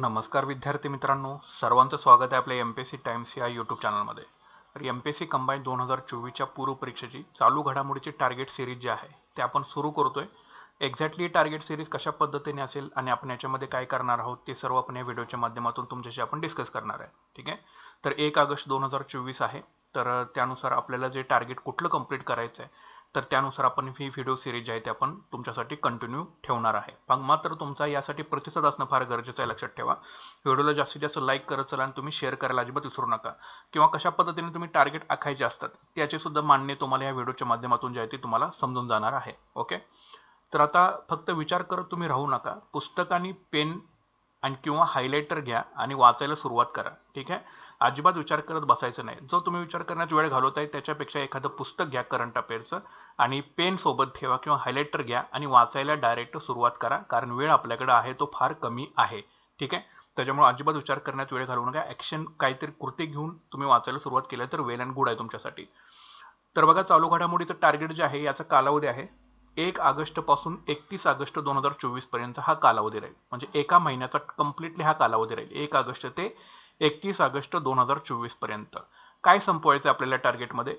नमस्कार विद्यार्थी मित्रांनो सर्वांचं स्वागत आहे आपल्या M P S C times या यूट्यूब चॅनलमध्ये तर M P S C combine दोन हजार चोवीसच्या पूर्व परीक्षेची चालू घडामोडीची टार्गेट सिरीज जी आहे ते आपण सुरू करतोय. एक्झॅक्टली टार्गेट सिरीज कशा पद्धतीने असेल आणि आपण याच्यामध्ये काय करणार आहोत ते सर्व आपण या व्हिडिओच्या माध्यमातून तुमच्याशी आपण डिस्कस करणार आहे. ठीक आहे? तर एक ऑगस्ट दोन हजार चोवीस आहे. तर त्यानुसार आपल्याला जे टार्गेट कुठलं कंप्लीट करायचं आहे तर त्यानुसार आपण ही व्हिडिओ सिरीज जी आहे ती आपण तुमच्यासाठी कंटिन्यू ठेवणार आहे. मग मात्र तुमचा यासाठी प्रतिसाद असणं फार गरजेचं आहे लक्षात ठेवा. व्हिडिओला जास्तीत जास्त लाईक करत चला आणि तुम्ही शेअर करायला अजिबात विसरू नका. किंवा कशा पद्धतीने तुम्ही टार्गेट आखायचे असतात त्याचे सुद्धा मान्य तुम्हाला या व्हिडिओच्या माध्यमातून जे आहे ते तुम्हाला समजून जाणार आहे. ओके तर आता फक्त विचार करत तुम्ही राहू नका. पुस्तक आणि पेन आणि किंवा हायलायटर घ्या आणि वाचायला सुरुवात करा. ठीक आहे? अजिबात विचार करत बसायचं नाही. जो तुम्ही विचार करण्यात वेळ घालवत आहे त्याच्यापेक्षा एखादं पुस्तक घ्या करंट अफेअरचं आणि पेन सोबत ठेवा किंवा हायलायटर घ्या आणि वाचायला डायरेक्ट सुरुवात करा. कारण वेळ आपल्याकडे आहे तो फार कमी आहे. ठीक आहे? त्याच्यामुळे अजिबात विचार करण्यात वेळ घालवू नका. ॲक्शन काहीतरी कृती घेऊन तुम्ही वाचायला सुरुवात केली तर वेल अँड गुड आहे तुमच्यासाठी. तर बघा चालू घडामोडीचं टार्गेट जे आहे याचा कालावधी आहे एक ऑगस्टपासून एकतीस ऑगस्ट दोन हजार चोवीसपर्यंत हा कालावधी राहील. म्हणजे एका महिन्याचा कम्प्लिटली हा कालावधी राहील. एक ऑगस्ट ते एकतीस ऑगस्ट दोन हजार चोवीसपर्यंत. काय संपवायचं आपल्याला टार्गेटमध्ये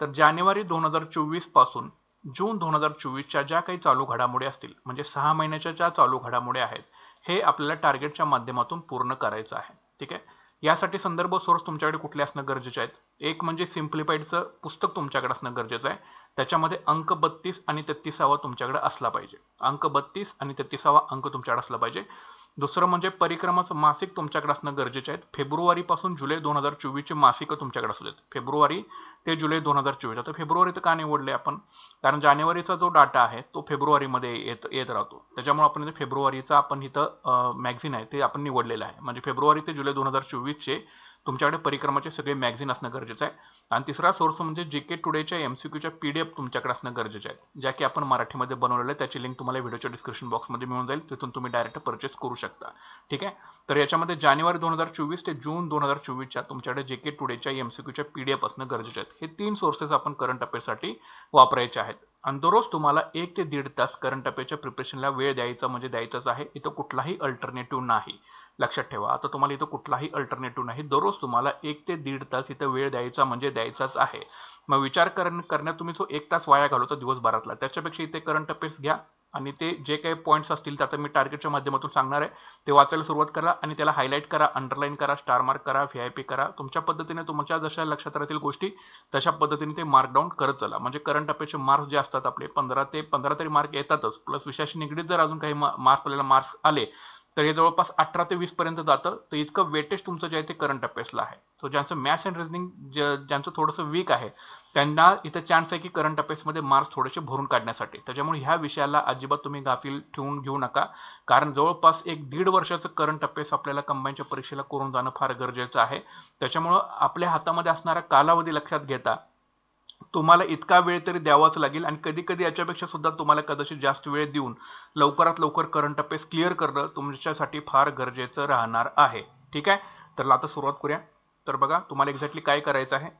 तर जानेवारी दोन हजार चोवीसपासून जून दोन हजार चोवीसच्या ज्या काही चालू घडामोडी असतील म्हणजे सहा महिन्याच्या ज्या चालू घडामोडी आहेत हे आपल्याला टार्गेटच्या माध्यमातून पूर्ण करायचं आहे. ठीक आहे? यासाठी संदर्भ सोर्स तुमच्याकडे कुठले असणं गरजेचे आहेत? एक म्हणजे सिम्प्लिफाईडचं पुस्तक तुमच्याकडे असणं गरजेचं आहे. त्याच्यामध्ये अंक बत्तीस आणि तेहतीसावा तुमच्याकडे असला पाहिजे. अंक बत्तीस आणि तेहतीसावा अंक तुमच्याकडे असला पाहिजे. दुसरं म्हणजे परिक्रमाचं मासिक तुमच्याकडे असणं गरजेचे आहेत. फेब्रुवारीपासून जुलै दोन हजार चोवीसचे मासिकं तुमच्याकडे असू देत. फेब्रुवारी ते जुलै दोन हजार चोवीस. आता फेब्रुवारी तर का निवडले आपण? कारण जानेवारीचा जो डाटा आहे तो फेब्रुवारीमध्ये येत येत राहतो. त्याच्यामुळे आपण इथे फेब्रुवारीचा आपण इथं मॅगझिन आहे ते आपण निवडलेलं आहे. म्हणजे फेब्रुवारी ते जुलै दोन हजार चोवीसचे तुमच्याकडे परिक्रमाचे सगळे मॅगझिन असणं गरजेचं आहे. आणि तिसरा सोर्स म्हणजे जे के टुडेच्या एम सी क्यूच्या पी डी एफ तुमच्याकडे असणं गरजेचं आहे. ज्या की आपण मराठीमध्ये बनवलेलं आहे. त्याची लिंक तुम्हाला व्हिडिओच्या डिस्क्रिप्शन बॉक्समध्ये मिळून जाईल. तिथून तुम्ही डायरेक्ट परचेस करू शकता. ठीक आहे? तर याच्यामध्ये जानेवारी दोन हजार चोवीस ते जून दोन हजार चोवीसच्या तुमच्याकडे जे के टुडेच्या एम सी क्यूच्या पी डी एफ असणं गरजेचे आहेत हे तीन सोर्सेस आपण करंट अफेअरसाठी वापरायचे आहेत. आणि दररोज तुम्हाला एक ते दीड तास करंट अफेअरच्या प्रिपरेशनला वेळ द्यायचा म्हणजे द्यायचाच आहे. इथं कुठलाही अल्टरनेटिव्ह नाही. लक्षात ठेवा. आता तुम्हाला इथं कुठलाही अल्टरनेटिव्ह नाही. दररोज तुम्हाला एक ते दीड तास इथं वेळ द्यायचा म्हणजे द्यायचाच आहे. मग विचार करण्यात तुम्ही जो एक तास वाया घालवता दिवसभरातला त्याच्यापेक्षा इथे करंट अफेअर्स घ्या आणि ते जे काही पॉईंट्स असतील ते आता मी टार्गेटच्या माध्यमातून सांगणार आहे. ते वाचायला सुरुवात करा आणि त्याला हायलाईट करा अंडरलाईन करा स्टार मार्क करा व्ही आय पी करा. तुमच्या पद्धतीने तुमच्या जशा लक्षात राहतील गोष्टी तशा पद्धतीने ते मार्क डाऊन करत चला. म्हणजे करंट अफेअरचे मार्क्स जे असतात आपले पंधरा ते पंधरा तरी मार्क येतातच. प्लस विषयाशी निगडीत जर अजून काही मार्क्स आपल्याला मार्क्स आले तर हे जवळपास अठरा ते वीस पर्यंत जातं. तर इतकं वेटेज तुमचं जे आहे ते करंट अफेअर्सला आहे. सो ज्यांचं मॅथ्स अँड रिझनिंग ज्यांचं थोडंसं वीक आहे त्यांना इथं चान्स आहे की करंट अफेअर्समध्ये मार्क्स थोडेसे भरून काढण्यासाठी. त्याच्यामुळे ह्या विषयाला अजिबात तुम्ही गाफील ठेवून घेऊ नका. कारण जवळपास एक दीड वर्षाचं करंट अफेअर्स आपल्याला कंबाईनच्या परीक्षेला करून जाणं फार गरजेचं आहे. त्याच्यामुळं आपल्या हातामध्ये असणारा कालावधी लक्षात घेता तुम्हाला इतका वेळ तरी द्यावाच लागेल आणि कधी कधी याच्यापेक्षा सुद्धा तुम्हाला कदाचित जास्त वेळ देऊन लवकरात लवकर करंट अफेअर्स क्लिअर करणं तुमच्यासाठी फार गरजेचं राहणार आहे. ठीक आहे? तर आता सुरुवात करूया. तर बघा तुम्हाला एक्झॅक्टली काय करायचं आहे?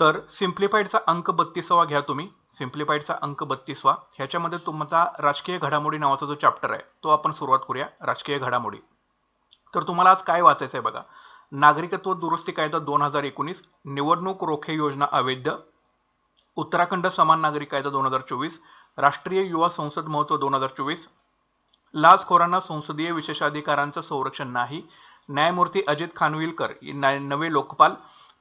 तर सिम्प्लिफाईडचा अंक बत्तीसावा घ्या तुम्ही. सिम्प्लिफाईडचा अंक बत्तीसवा. ह्याच्यामध्ये तुमचा राजकीय घडामोडी नावाचा जो चॅप्टर आहे तो आपण सुरुवात करूया. राजकीय घडामोडी. तर तुम्हाला आज काय वाचायचं आहे बघा? नागरिकत्व दुरुस्ती कायदा दोन हजार एकोणीस निवडणूक रोखे योजना अवैध उत्तराखंड समान नागरिक कायदा दोन हजार चोवीस राष्ट्रीय युवा संसद महोत्सव दोन हजार चोवीस लाचखोरांना संसदीय विशेषाधिकारांचं संरक्षण नाही न्यायमूर्ती अजित खानविलकर नवे लोकपाल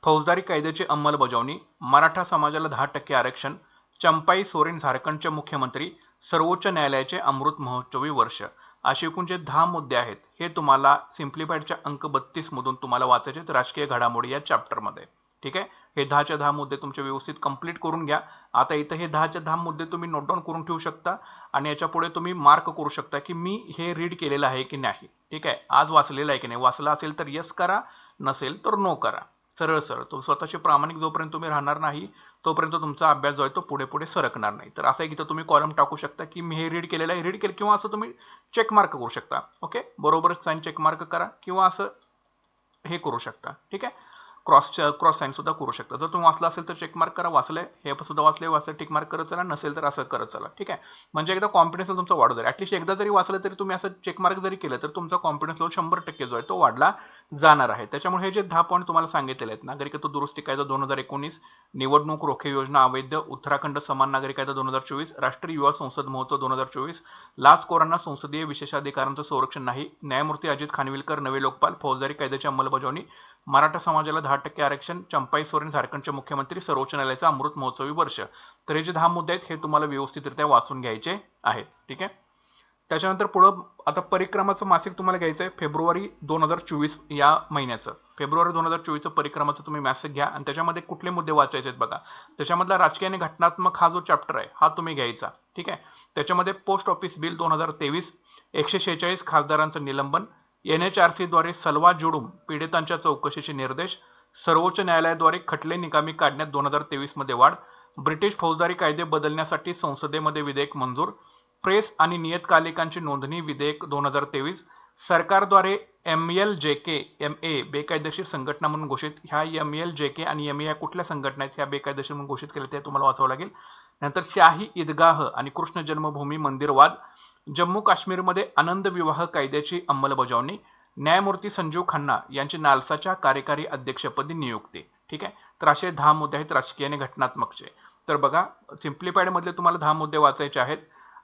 फौजदारी कायद्याची अंमलबजावणी मराठा समाजाला दहा टक्के आरक्षण चंपाई सोरेन झारखंडचे मुख्यमंत्री सर्वोच्च न्यायालयाचे अमृत महोत्सवी वर्ष. असे एकूण जे दहा मुद्दे आहेत हे तुम्हाला सिम्प्लिफाईडच्या अंक बत्तीस मधून तुम्हाला वाचायचे आहेत राजकीय घडामोडी या चॅप्टरमध्ये. ठीक आहे? हे दहाच्या दहा मुद्दे तुमचे व्यवस्थित कंप्लीट करून घ्या. आता इथं हे दहाच्या दहा मुद्दे तुम्ही नोट डाऊन करून ठेवू शकता आणि याच्यापुढे तुम्ही मार्क करू शकता की मी हे रीड केलेलं आहे की नाही. ठीक आहे? आज वाचलेलं आहे की नाही? वाचलं असेल तर यस करा नसेल तर नो करा. सरळ सरळ. तो स्वतःचे प्रामाणिक जोपर्यंत तुम्ही राहणार नाही तोपर्यंत तुमचा अभ्यास जो आहे तो पुढे पुढे सरकणार नाही. तर असं इथं तुम्ही कॉलम टाकू शकता की मी हे रीड केलेलं आहे. रीड केलं किंवा असं तुम्ही चेक मार्क करू शकता. ओके बरोबरच साईन चेक मार्क करा किंवा असं हे करू शकता. ठीक आहे? क्रॉसच्या क्रॉस साईन सुद्धा करू शकता. जर तुम्ही वाचला असेल तर चेक मार्क करा वाचलंय हे सुद्धा वाचले वाचलं टिक मार्क करत चला नसेल तर असं करत चला. ठीक आहे? म्हणजे एकदा कॉन्फिडन्स तुमचा वाढू जाईल ऍटलीस्ट एकदा जरी वाचलं तरी तुम्ही असं चेक मार्क जरी केलं तर तुमचा कॉन्फिडन्स लेवल शंभर टक्के जो आहे तो वाढला जाणार आहे. त्याच्यामुळे हे जे दहा पॉईंट तुम्हाला सांगितलेले आहेत नागरिकत्व दुरुस्ती कायदा दोन हजार एकोणीस निवडणूक रोखे योजना अवैध उत्तराखंड समान नागरिक कायदा दोन हजार चोवीस राष्ट्रीय युवा संसद महोत्सव दोन हजार चोवीस लाचखोरांना संसदीय विशेषाधिकारांचं संरक्षण नाही न्यायमूर्ती अजित खानविलकर नवे लोकपाल फौजदारी कायद्याची अंमलबजावणी मराठा समाजाला दहा टक्के आरक्षण चंपाई सोरेन झारखंडचे मुख्यमंत्री सर्वोच्च न्यायालयाचा अमृत महोत्सवी वर्ष. तर हे जे दहा मुद्दे आहेत हे तुम्हाला व्यवस्थितरित्या वाचून घ्यायचे आहेत ठीक आहे? त्याच्यानंतर पुढं आता परिक्रमाचं मासिक तुम्हाला घ्यायचं आहे फेब्रुवारी दोन हजार चोवीस या महिन्याचं. फेब्रुवारी दोन हजार चोवीसचं परिक्रमाचं तुम्ही मॅसेज घ्या आणि त्याच्यामध्ये कुठले मुद्दे वाचायचे आहेत बघा. त्याच्यामधला राजकीय आणि घटनात्मक हा जो चॅप्टर आहे हा तुम्ही घ्यायचा ठीक आहे? त्याच्यामध्ये पोस्ट ऑफिस बिल दोन हजार तेवीस एकशे शेहेचाळीस खासदारांचं निलंबन एन एच आर सीद्वारे सलवा जोडून पीडितांच्या चौकशीचे निर्देश सर्वोच्च न्यायालयाद्वारे खटले निकामी काढण्यात दोन हजार तेवीसमध्ये वाढ ब्रिटिश फौजदारी कायदे बदलण्यासाठी संसदेमध्ये विधेयक मंजूर प्रेस आणि नियतकालिकांची नोंदणी विधेयक दोन हजार तेवीस सरकारद्वारे M L J K M A बेकायदेशीर संघटना म्हणून घोषित ह्या एम एल जे के आणि एम ए या कुठल्या संघटना आहेत ह्या बेकायदेशीर म्हणून घोषित केल्या ते तुम्हाला वाचावं लागेल. नंतर शाही ईदगाह आणि कृष्ण जन्मभूमी मंदिर वाद जम्मू काश्मीरमध्ये आनंद विवाह कायद्याची अंमलबजावणी न्यायमूर्ती संजीव खन्ना यांची नालसाच्या कार्यकारी अध्यक्षपदी नियुक्ती. ठीक आहे? तर असे दहा मुद्दे आहेत राजकीय आणि घटनात्मकचे. तर बघा सिम्प्लिफाईडमधले तुम्हाला दहा मुद्दे वाचायचे आहेत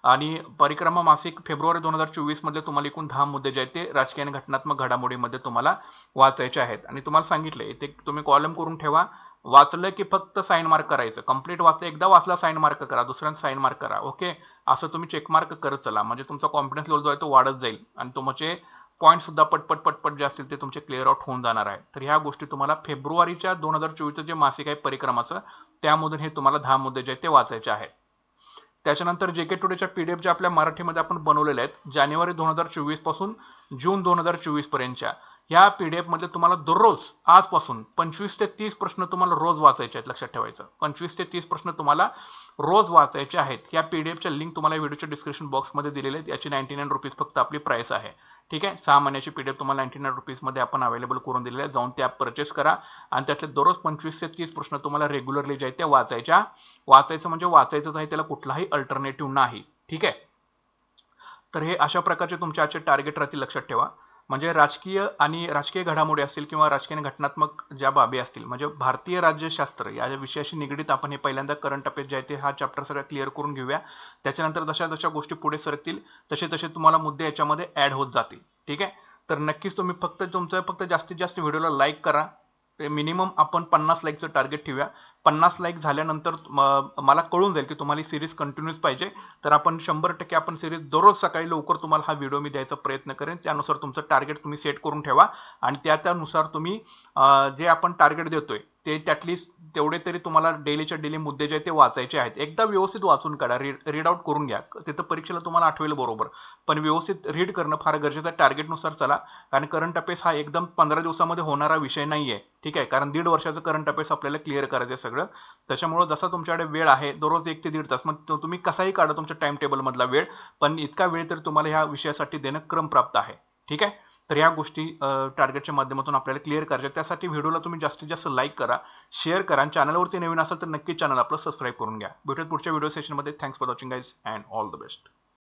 आणि परिक्रमा मासिक फेब्रुवारी दोन हजार चोवीसमधले तुम्हाला एकूण दहा मुद्दे जे आहेत ते राजकीय आणि घटनात्मक घडामोडीमध्ये तुम्हाला वाचायचे आहेत. आणि तुम्हाला सांगितले ते तुम्ही कॉलम करून ठेवा वाचलं की फक्त साईन मार्क करायचं. कंप्लीट वाचलं एकदा वाचला साईन मार्क करा दुसऱ्यांदा साईन मार्क करा. ओके असं तुम्ही चेक मार्क करत चला. म्हणजे तुमचा कॉन्फिडन्स लेवल जो आहे तो वाढत जाईल आणि तुमचे पॉईंट सुद्धा पटपट पटपट जे असतील ते तुमचे क्लिअर आउट होऊन जाणार आहे. तर ह्या गोष्टी तुम्हाला फेब्रुवारीच्या दोन हजार चोवीसचं जे मासिक आहे परिक्रमाचं त्यामधून हे तुम्हाला दहा मुद्दे जे आहेत ते वाचायचे आहेत. त्याच्यानंतर जे के टुडेच्या पीडीएफ ज्या आपल्या मराठीमध्ये आपण बनवलेल्या आहेत जानेवारी दोन हजार चोवीसपासून जून दोन हजार चोवीस पर्यंतच्या. ह्या डी एफमध्ये तुम्हाला दररोज आजपासून पंचवीस ते तीस प्रश्न तुम्हाला रोज वाचायचे आहेत लक्षात ठेवायचं. पंचवीस ते तीस प्रश्न तुम्हाला रोज वाचायचे आहेत. या पी डी एफच्या लिंक तुम्हाला व्हिडिओच्या डिस्क्रिप्शन बॉक्समध्ये दिलेले आहेत. याची नाईन्टी नाईन रुपीज फक्त आपली प्राइस आहे. ठीक आहे? सहा महिन्याची पी डी एफ तुम्हाला नाईन्टी नाईन रुपीजमध्ये आपण अवेलेबल करून दिलेले आहे जाऊन त्या परचेस करा. आणि त्यातले दररोज पंचवीस ते तीस प्रश्न तुम्हाला रेग्युलरली जे आहेत त्या वाचायच्या. वाचायचं म्हणजे वाचायचंच आहे. त्याला कुठलाही अल्टरनेटिव्ह नाही. ठीक आहे? तर हे अशा प्रकारचे तुमचे आजचे टार्गेट राहतील लक्षात ठेवा. म्हणजे राजकीय आणि राजकीय घडामोडी असतील किंवा राजकीय घटनात्मक ज्या बाबी असतील म्हणजे भारतीय राज्यशास्त्र या विषयाशी निगडीत आपण हे पहिल्यांदा करंट अफेअर्स जे आहे ते हा चॅप्टर सगळं क्लिअर करून घेऊया. त्याच्यानंतर जशा जशा गोष्टी पुढे सरकतील तसे तसे तुम्हाला मुद्दे याच्यामध्ये ऍड होत जातील. ठीक आहे? तर नक्कीच तुम्ही फक्त तुमचं फक्त जास्तीत जास्त व्हिडिओला लाईक करा. मिनिमम आपण पन्नास लाईकचं टार्गेट ठेवूया. पन्नास लाईक झाल्यानंतर मला कळून जाईल की तुम्हाला सिरीज कंटिन्यूस पाहिजे. तर आपण शंभर टक्के आपण सिरीज दररोज सकाळी लवकर तुम्हाला हा व्हिडिओ मी द्यायचा प्रयत्न करेन. त्यानुसार तुमचं टार्गेट तुम्ही सेट करून ठेवा. आणि त्या त्यानुसार तुम्ही जे आपण टार्गेट देतोय ते त्यातली तेवढे तरी तुम्हाला डेलीच्या डेली मुद्दे जे आहेत ते वाचायचे आहेत. एकदा व्यवस्थित वाचून काढा. रीड रीड आउट करून घ्या. तिथं परीक्षेला तुम्हाला आठवेल बरोबर. पण व्यवस्थित रीड करणं फार गरजेचं आहे. टार्गेटनुसार चला. कारण करंट अफेअर्स हा एकदम पंधरा दिवसामध्ये होणारा विषय नाही आहे ठीक आहे? कारण दीड वर्षाचं करंट अफेअर्स आपल्याला क्लिअर करायचं आहे सगळं. त्याच्यामुळे जसा तुमच्याकडे वेळ आहे दररोज एक ते दीड तास. मग तुम्ही कसाही काढा तुमच्या टाइम टेबलमधला वेळ. पण इतका वेळ तरी तुम्हाला ह्या विषयासाठी देणं क्रम प्राप्त आहे. ठीक आहे? तर या गोष्टी टार्गेटच्या माध्यमातून आपल्याला क्लिअर करायच्या. त्यासाठी व्हिडिओला तुम्ही जास्तीत जास्त लाईक करा शेअर करा आणि चॅनलवरती नवीन असेल तर नक्की चॅनल आपलं सबस्क्राईब करून घ्या. भेटत पुढच्या व्हिडिओ सेशनमध्ये thanks for watching guys and all the best